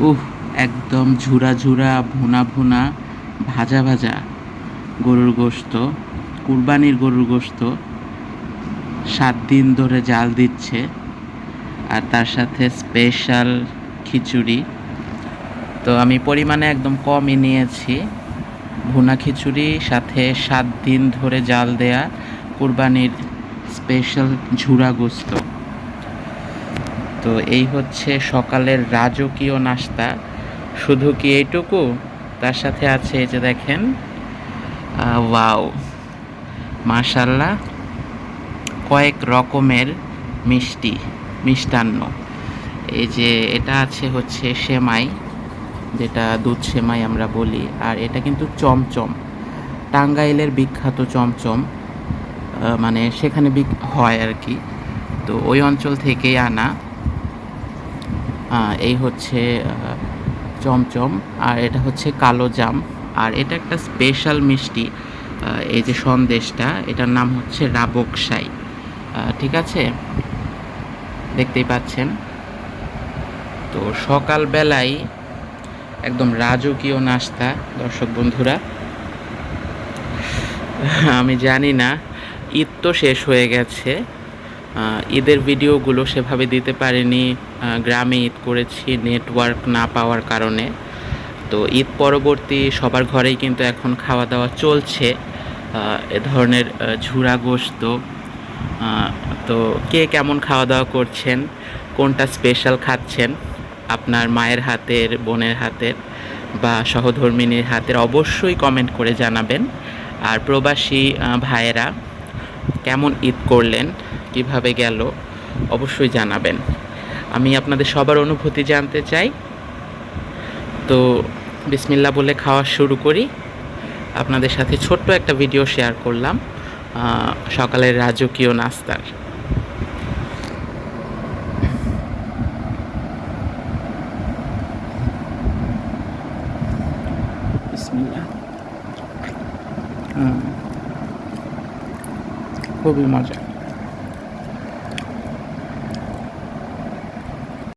উহ একদম ঝুরা ঝুরা, ভুনা ভুনা, ভাজা ভাজা গরুর গোস্ত কুরবানির গরুর গোস্ত সাত দিন ধরে জাল দিচ্ছে আর তার সাথে স্পেশাল খিচুড়ি। তো আমি পরিমাণে একদম কমই নিয়েছি। ভুনা খিচুড়ি, সাথে সাত দিন ধরে জাল দেয়া কুরবানির স্পেশাল ঝুরা গোস্ত তো এই হচ্ছে সকালের রাজকীয় নাস্তা। শুধু কি এইটুকু? তার সাথে আছে এই যে দেখেন ওয়াও মাশাল্লাহ কয়েক রকমের মিষ্টি, মিষ্টান্ন। এই যে এটা আছে হচ্ছে সেমাই, যেটা দুধ সেমাই আমরা বলি, আর এটা কিন্তু চমচম। টাঙ্গাইলের বিখ্যাত চমচম মানে সেখানে হয় আর কি। তো ওই অঞ্চল থেকেই আনা। এই হচ্ছে চমচম আর এটা হচ্ছে কালো জাম। আর এটা একটা স্পেশাল মিষ্টি এই যে সন্দেশটা এটার নাম হচ্ছে রাবকসাই। আহ, ঠিক আছে? দেখতেই পাচ্ছেন। তো সকালবেলায় একদম রাজকীয় নাস্তা দর্শক বন্ধুরা। আমি জানি না ঈদ তো শেষ হয়ে গেছে। ঈদের ভিডিওগুলো সেভাবে দিতে পারিনি। গ্রামে ঈদ করেছি নেটওয়ার্ক না পাওয়ার কারণে। তো ঈদ পরবর্তী সবার ঘরেই কিন্তু এখন খাওয়া দাওয়া চলছে এ ধরনের ঝুরা গোস্ত তো কে কেমন খাওয়া দাওয়া করছেন? কোনটা স্পেশাল খাচ্ছেন? আপনার মায়ের হাতের, বোনের হাতের বা সহধর্মিনীর হাতের অবশ্যই কমেন্ট করে জানাবেন। আর প্রবাসী ভাইয়েরা, কেমন ঈদ করলেন? কীভাবে গেল, অবশ্যই জানাবেন। আমি আপনাদের সবার অনুভূতি জানতে চাই। তো বিসমিল্লা বলে খাওয়া শুরু করি। আপনাদের সাথে ছোট্ট একটা ভিডিও শেয়ার করলাম সকালের রাজকীয় নাস্তার। খুবই মজা